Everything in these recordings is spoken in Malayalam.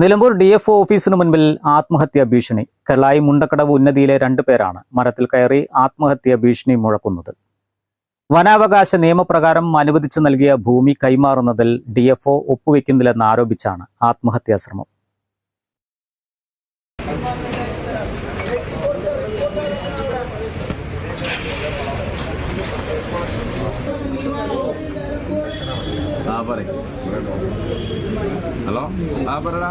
Nilambur D F ഓഫീസിന് മുൻപിൽ ആത്മഹത്യാ ഭീഷണി. കെള്ളായി മുണ്ടക്കടവ് ഉന്നതിയിലെ രണ്ടു പേരാണ് മരത്തിൽ കയറി ആത്മഹത്യാ ഭീഷണി മുഴക്കുന്നത്. വനാവകാശ നിയമപ്രകാരം അനുവദിച്ചു നൽകിയ ഭൂമി കൈമാറുന്നതിൽ ഡി എഫ് ഒപ്പുവെക്കുന്നില്ലെന്ന് ആരോപിച്ചാണ് ആത്മഹത്യാ ശ്രമം. ആ പറ ഹലോ? ആ പറടാ.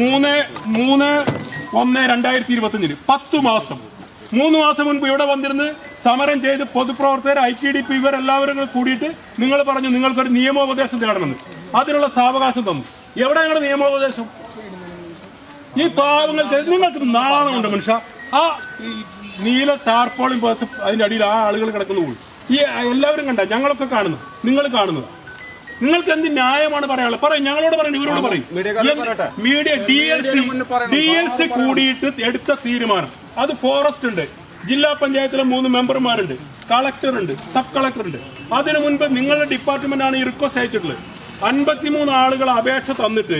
മൂന്ന് മൂന്ന് ഒന്ന് രണ്ടായിരത്തി ഇരുപത്തഞ്ചിന് പത്ത് മാസം. മൂന്ന് മാസം മുൻപ് ഇവിടെ വന്നിരുന്ന് സമരം ചെയ്ത് പൊതുപ്രവർത്തകർ ഐ ടി ഡി പി ഇവരെല്ലാവരും കൂടെ കൂടിയിട്ട് നിങ്ങൾ പറഞ്ഞു നിങ്ങൾക്കൊരു നിയമോപദേശം തേടണമെന്ന്. അതിനുള്ള സാവകാശം തന്നു. എവിടെ ഞങ്ങളുടെ നിയമോപദേശം? ഈ പാവങ്ങൾ നിങ്ങൾക്ക് നാണമുണ്ട് മനുഷ്യ? ആ നീല ടാർപോളിൻ പുറത്ത് അതിന്റെ അടിയിൽ ആ ആളുകൾ കിടക്കുന്നു പോയി ഈ എല്ലാവരും കണ്ട ഞങ്ങളൊക്കെ കാണുന്നു. നിങ്ങൾ കാണുന്നു. നിങ്ങൾക്ക് എന്ത് ന്യായമാണ് പറയാനുള്ളത്? പറയും ഞങ്ങളോട് പറയണം ഇവരോട് പറയും. Media D L C D L C കൂടിയിട്ട് എടുത്ത തീരുമാനം. അത് ഫോറസ്റ്റ് ഉണ്ട്. ജില്ലാ പഞ്ചായത്തിലെ മൂന്ന് മെമ്പർമാരുണ്ട്. കളക്ടർ ഉണ്ട്. സബ് കളക്ടർ ഉണ്ട്. അതിനു മുൻപ് നിങ്ങളുടെ ഡിപ്പാർട്ട്മെന്റ് ആണ് ഈ റിക്വസ്റ്റ് അയച്ചിട്ടുള്ളത്. അൻപത്തിമൂന്ന് ആളുകൾ അപേക്ഷ തന്നിട്ട്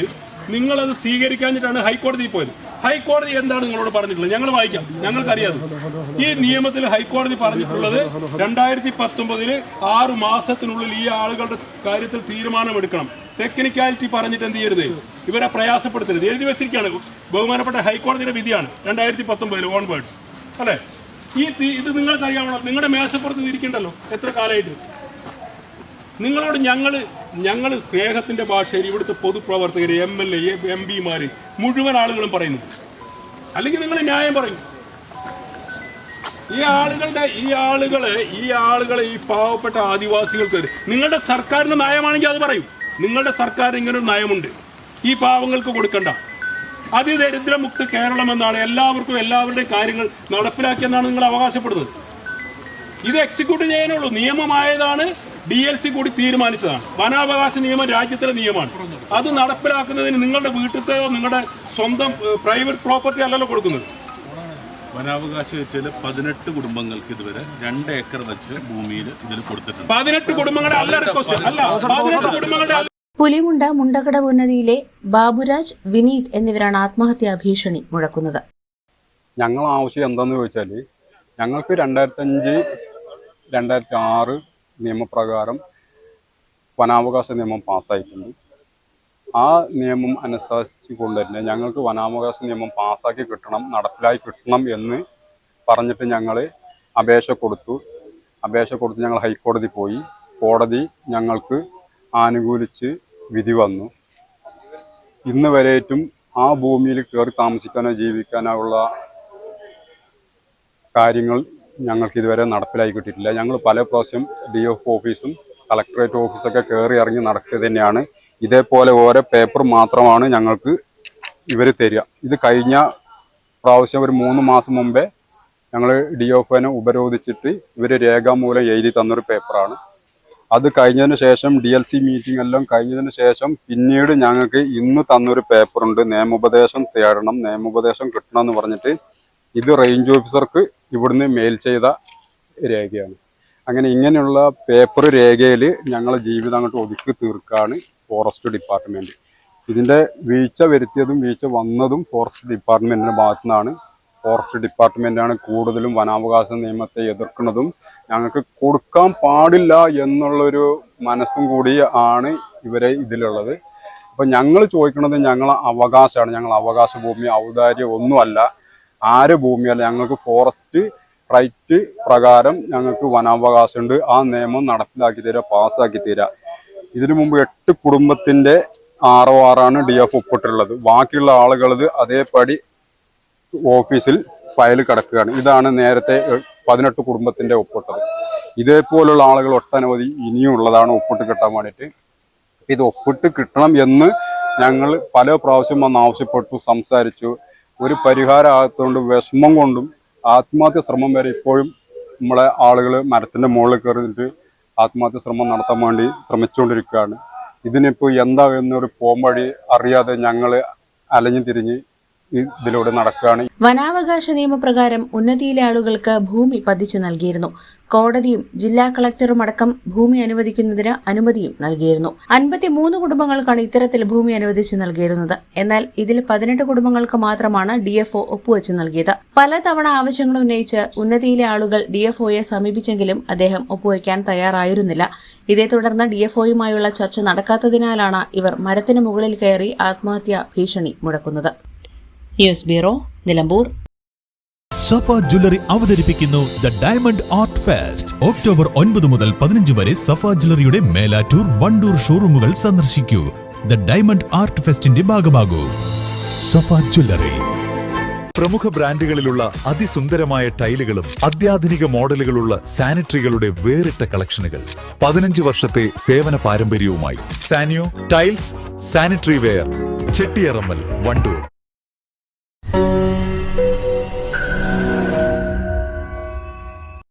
നിങ്ങളത് സ്വീകരിക്കാഞ്ഞിട്ടാണ് ഹൈക്കോടതിയിൽ പോയത്. ഹൈക്കോടതി എന്താണ് നിങ്ങളോട് പറഞ്ഞിട്ടുള്ളത്? ഞങ്ങൾ വായിക്കാം. ഞങ്ങൾക്കറിയാം. ഈ നിയമത്തിൽ ഹൈക്കോടതി പറഞ്ഞിട്ടുള്ളത് രണ്ടായിരത്തി പത്തൊമ്പതിൽ ആറ് മാസത്തിനുള്ളിൽ ഈ ആളുകളുടെ കാര്യത്തിൽ തീരുമാനമെടുക്കണം. ടെക്നിക്കാലിറ്റി പറഞ്ഞിട്ട് എന്ത് ചെയ്യരുത്? ഇവരെ പ്രയാസപ്പെടുത്തരുത്. എഴുതി വെച്ചിരിക്കുകയാണ്. ബഹുമാനപ്പെട്ട ഹൈക്കോടതിയുടെ വിധിയാണ്. രണ്ടായിരത്തി പത്തൊമ്പതിൽ ഓൺ വേർഡ്സ് അല്ലേ? ഈ ഇത് നിങ്ങൾക്കറിയാമല്ലോ നിങ്ങളുടെ മേശപ്പുറത്ത് ഇരിക്കണ്ടല്ലോ. എത്ര കാലമായിട്ട്? നിങ്ങളോട് ഞങ്ങൾ ഞങ്ങൾ സ്നേഹത്തിന്റെ ഭാഷയിൽ ഇവിടുത്തെ പൊതുപ്രവർത്തകർ എം എൽ എ എം പിമാർ മുഴുവൻ ആളുകളും പറയുന്നു. അല്ലെങ്കിൽ നിങ്ങൾ ന്യായം പറയും. ഈ ആളുകളുടെ ഈ ആളുകളെ ഈ ആളുകളെ ഈ പാവപ്പെട്ട ആദിവാസികൾക്ക് നിങ്ങളുടെ സർക്കാരിന്റെ നയമാണെങ്കിൽ അത് പറയും. നിങ്ങളുടെ സർക്കാർ ഇങ്ങനെ ഒരു നയമുണ്ട്. ഈ പാവങ്ങൾക്ക് കൊടുക്കണ്ട. അതിദരിദ്രമുക്ത കേരളം എന്നാണ് എല്ലാവർക്കും എല്ലാവരുടെയും കാര്യങ്ങൾ നടപ്പിലാക്കിയെന്നാണ് നിങ്ങൾ അവകാശപ്പെടുന്നത്. ഇത് എക്സിക്യൂട്ട് ചെയ്യാനുള്ളൂ. നിയമമായതാണ് ഡി എൽ സി കൂടി തീരുമാനിച്ചതാണ്. വനാവകാശ നിയമം രാജ്യത്തിലെ നിയമമാണ്. അത് നടപ്പിലാക്കുന്നതിന് നിങ്ങളുടെ വീട്ടിലത്തെയോ നിങ്ങളുടെ സ്വന്തം പ്രൈവറ്റ് പ്രോപ്പർട്ടി അല്ലല്ലോ കൊടുക്കുന്നത്. വനാവകാശ വെച്ചാൽ പതിനെട്ട് കുടുംബങ്ങൾക്ക് ഇതുവരെ രണ്ട് ഏക്കർ വെച്ച് ഭൂമിയിൽ ഇതിൽ കൊടുത്തിട്ടുണ്ട്. പതിനെട്ട് കുടുംബങ്ങളുടെ അല്ല റിക്വസ്റ്റ് അല്ല പതിനെട്ട് കുടുംബങ്ങളുടെ അല്ല. പുലിമുണ്ട മുണ്ടകട ഉന്നതിയിലെ ബാബുരാജ് വിനീത് എന്നിവരാണ് ആത്മഹത്യാ ഭീഷണി മുഴക്കുന്നത്. ഞങ്ങൾ ആവശ്യം എന്താന്ന് ചോദിച്ചാൽ ഞങ്ങൾക്ക് രണ്ടായിരത്തി അഞ്ച് രണ്ടായിരത്തി ആറ് നിയമപ്രകാരം വനാവകാശ നിയമം പാസ്സായിട്ടുണ്ട്. ആ നിയമം അനുസരിച്ച് കൊണ്ട് തന്നെ ഞങ്ങൾക്ക് വനാവകാശ നിയമം പാസ്സാക്കി കിട്ടണം നടപ്പിലാക്കി കിട്ടണം എന്ന് പറഞ്ഞിട്ട് ഞങ്ങൾ അപേക്ഷ കൊടുത്തു. അപേക്ഷ കൊടുത്ത് ഞങ്ങൾ ഹൈക്കോടതി പോയി. കോടതി ഞങ്ങൾക്ക് ആനുകൂലിച്ച് വിധി വന്നു. ഇന്ന് വരെയായിട്ടും ആ ഭൂമിയിൽ കയറി താമസിക്കാനോ ജീവിക്കാനോ ഉള്ള കാര്യങ്ങൾ ഞങ്ങൾക്ക് ഇതുവരെ നടപ്പിലാക്കി കിട്ടിയിട്ടില്ല. ഞങ്ങൾ പല പ്രാവശ്യം ഡി എഫ് ഓഫീസും കളക്ടറേറ്റ് ഓഫീസൊക്കെ കയറി ഇറങ്ങി നടക്കുക തന്നെയാണ്. ഇതേപോലെ ഓരോ പേപ്പർ മാത്രമാണ് ഞങ്ങൾക്ക് ഇവർ തരിക. ഇത് കഴിഞ്ഞ പ്രാവശ്യം ഒരു മൂന്ന് മാസം മുമ്പേ ഞങ്ങൾ ഡി എഫിനെ ഉപരോധിച്ചിട്ട് ഇവർ രേഖാമൂലം എഴുതി തന്നൊരു പേപ്പറാണ്. അത് കഴിഞ്ഞതിന് ശേഷം ഡി എൽ സി മീറ്റിംഗ് എല്ലാം കഴിഞ്ഞതിന് ശേഷം പിന്നീട് ഞങ്ങൾക്ക് ഇന്ന് തന്നൊരു പേപ്പറുണ്ട്. നിയമോപദേശം തേടണം നിയമോപദേശം കിട്ടണം എന്ന് പറഞ്ഞിട്ട് ഇത് റേഞ്ച് ഓഫീസർക്ക് ഇവിടുന്ന് മെയിൽ ചെയ്ത രേഖയാണ്. അങ്ങനെ ഇങ്ങനെയുള്ള പേപ്പർ രേഖയിൽ ഞങ്ങളെ ജീവിതം അങ്ങോട്ട് ഒതുക്കി തീർക്കാണ് ഫോറസ്റ്റ് ഡിപ്പാർട്ട്മെന്റ് ഇതിന്റെ വീഴ്ച വരുത്തിയതും വീഴ്ച വന്നതും ഫോറസ്റ്റ് ഡിപ്പാർട്ട്മെന്റിന്റെ ഭാഗത്തു നിന്നാണ് ഫോറസ്റ്റ് ഡിപ്പാർട്ട്മെന്റാണ് കൂടുതലും വനാവകാശ നിയമത്തെ എതിർക്കുന്നതും ഞങ്ങൾക്ക് കൊടുക്കാൻ പാടില്ല എന്നുള്ളൊരു മനസ്സും കൂടി ആണ് ഇവരെ ഇതിലുള്ളത്. അപ്പം ഞങ്ങൾ ചോദിക്കുന്നത് ഞങ്ങളെ അവകാശമാണ്. ഞങ്ങൾ അവകാശ ഭൂമി ഔദാര്യം ഒന്നുമല്ല ആര് ഭൂമിയല്ല ഞങ്ങൾക്ക് ഫോറസ്റ്റ് റൈറ്റ് പ്രകാരം ഞങ്ങൾക്ക് വനാവകാശമുണ്ട്. ആ നിയമം നടപ്പിലാക്കി തരിക പാസ്സാക്കി തരിക ഇതിനു മുമ്പ് എട്ട് കുടുംബത്തിന്റെ ആറോ ആറാണ് ഡി എഫ് ഒപ്പിട്ടുള്ളത്. ബാക്കിയുള്ള ആളുകളത് അതേപടി ഓഫീസിൽ ഫയൽ കിടക്കുകയാണ്. ഇതാണ് നേരത്തെ പതിനെട്ട് കുടുംബത്തിന്റെ ഒപ്പിട്ടത്. ഇതേപോലുള്ള ആളുകൾ ഒട്ടനവധി ഇനിയും ഉള്ളതാണ് ഒപ്പിട്ട് കിട്ടാൻ വേണ്ടിയിട്ട്. ഇത് ഒപ്പിട്ട് കിട്ടണം എന്ന് ഞങ്ങൾ പല പ്രാവശ്യം വന്ന് ആവശ്യപ്പെട്ടു സംസാരിച്ചു. ഒരു പരിഹാരം ആകത്തോണ്ട് വിഷമം കൊണ്ടും ആത്മഹത്യ ശ്രമം വരെ ഇപ്പോഴും നമ്മളെ ആളുകൾ മരത്തിന്റെ മുകളിൽ കയറിയിട്ട് ആത്മഹത്യ ശ്രമം നടത്താൻ വേണ്ടി ശ്രമിച്ചുകൊണ്ടിരിക്കുകയാണ്. ഇതിനിപ്പോൾ എന്താ എന്നൊരു പോംവഴി അറിയാതെ ഞങ്ങൾ അലഞ്ഞു തിരിഞ്ഞ് ഇതിലൂടെ നടക്കുകയാണ്. വനാവകാശ നിയമപ്രകാരം ഉന്നതിയിലെ ആളുകൾക്ക് ഭൂമി പതിച്ചു നൽകിയിരുന്നു. കോടതിയും ജില്ലാ കളക്ടറും അടക്കം ഭൂമി അനുവദിക്കുന്നതിന് അനുമതിയും നൽകിയിരുന്നു. അൻപത്തിമൂന്ന് കുടുംബങ്ങൾക്കാണ് ഇത്തരത്തിൽ ഭൂമി അനുവദിച്ചു നൽകിയിരുന്നത്. എന്നാൽ ഇതിൽ പതിനെട്ട് കുടുംബങ്ങൾക്ക് മാത്രമാണ് ഡിഎഫ്ഒ ഒപ്പുവെച്ച് നൽകിയത്. പലതവണ ആവശ്യങ്ങൾ ഉന്നയിച്ച് ഉന്നതിയിലെ ആളുകൾ ഡിഎഫ്ഒയെ സമീപിച്ചെങ്കിലും അദ്ദേഹം ഒപ്പുവയ്ക്കാൻ തയ്യാറായിരുന്നില്ല. ഇതേ തുടർന്ന് ഡിഎഫ്ഒയുമായുള്ള ചർച്ച നടക്കാത്തതിനാലാണ് ഇവർ മരത്തിന് മുകളിൽ കയറി ആത്മഹത്യാ ഭീഷണി മുഴക്കുന്നത്. News bureau Nilambur. Safa jewellery അവതരിപ്പിക്കുന്നു the diamond art fest. October ഒൻപത് മുതൽ പതിനഞ്ച് വരെ സഫ ജ്വല്ലറിയുടെ മേലാറ്റൂർ വണ്ടൂർ ഷോറൂമുകൾ സന്ദർശിക്കൂ. ദ ഡയമണ്ട് ആർട്ട് ഫെസ്റ്റിന്റെ ഭാഗമാകൂ. സഫ ജ്വല്ലറി. പ്രമുഖ ബ്രാൻഡുകളിലുള്ള അതിസുന്ദരമായ ടൈലുകളും അത്യാധുനിക മോഡലുകളുള്ള സാനിറ്ററികളുടെ വേറിട്ട കളക്ഷനുകൾ. പതിനഞ്ച് വർഷത്തെ സേവന പാരമ്പര്യവുമായി Sanyo tiles sanitary ware Chettiyarammal Wandoor.